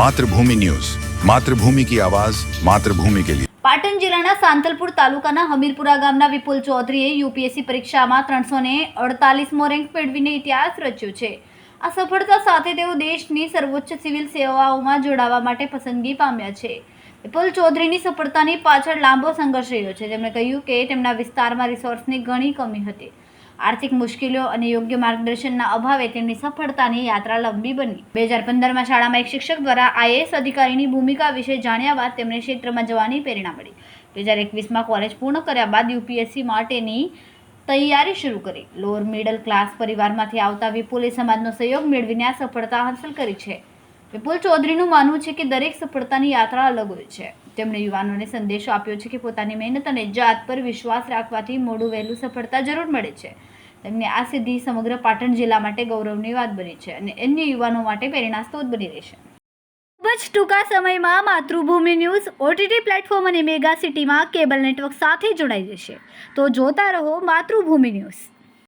Mathrubhumi news. Mathrubhumi કી આવાજ, માતૃભૂમિ કે લિયે પાટણ જિલ્લાના સાંતલપુર તાલુકાના હમીરપુરા ગામના વિપુલ ચૌધરીએ યુપીએસસી પરીક્ષામાં ત્રણસો ને અડતાલીસમો રેન્ક મેળવીને ઇતિહાસ રચ્યો છે. આ સફળતા સાથે તેઓ દેશની સર્વોચ્ચ સિવિલ સેવાઓમાં જોડાવા માટે પસંદગી પામ્યા છે. વિપુલ ચૌધરીની સફળતાની પાછળ લાંબો સંઘર્ષ રહ્યો છે. તેમણે કહ્યું કે તેમના વિસ્તારમાં રિસોર્સની ઘણી કમી હતી. આર્થિક મુશ્કેલીઓ અને યોગ્ય માર્ગદર્શનના અભાવે તેમની સફળતાની યાત્રા લંબી બની. બે હજાર પંદરમાં શાળામાં એક શિક્ષક દ્વારા આઈએએસ અધિકારીની ભૂમિકા વિશે જાણ્યા બાદ તેમને ક્ષેત્રમાં જવાની પ્રેરણા મળી. બે હજાર એકવીસમાં કોલેજ પૂર્ણ કર્યા બાદ યુપીએસસી માટેની તૈયારી શરૂ કરી. લોઅર મિડલ ક્લાસ પરિવારમાંથી આવતા વિપુલે સમાજનો સહયોગ મેળવીને આ સફળતા હાંસલ કરી છે. વિપુલ ચૌધરીનું માનવું છે કે દરેક સફળતાની યાત્રા અલગ હોય છે. તેમણે યુવાનોને સંદેશો આપ્યો છે કે પોતાની મહેનત અને જાત પર વિશ્વાસ રાખવાથી મોડું વહેલું સફળતા જરૂર મળે છે. તેમની આ સિદ્ધિ સમગ્ર પાટણ જિલ્લા માટે ગૌરવની વાત બની છે અને અન્ય યુવાનો માટે પ્રેરણા સ્ત્રોત બની રહેશે ખૂબ જ ટૂંકા સમયમાં માતૃભૂમિ ન્યૂઝ ઓટીટી પ્લેટફોર્મ અને મેગા સિટીમાં કેબલ નેટવર્ક સાથે જોડાઈ જશે. તો જોતા રહો માતૃભૂમિ ન્યૂઝ.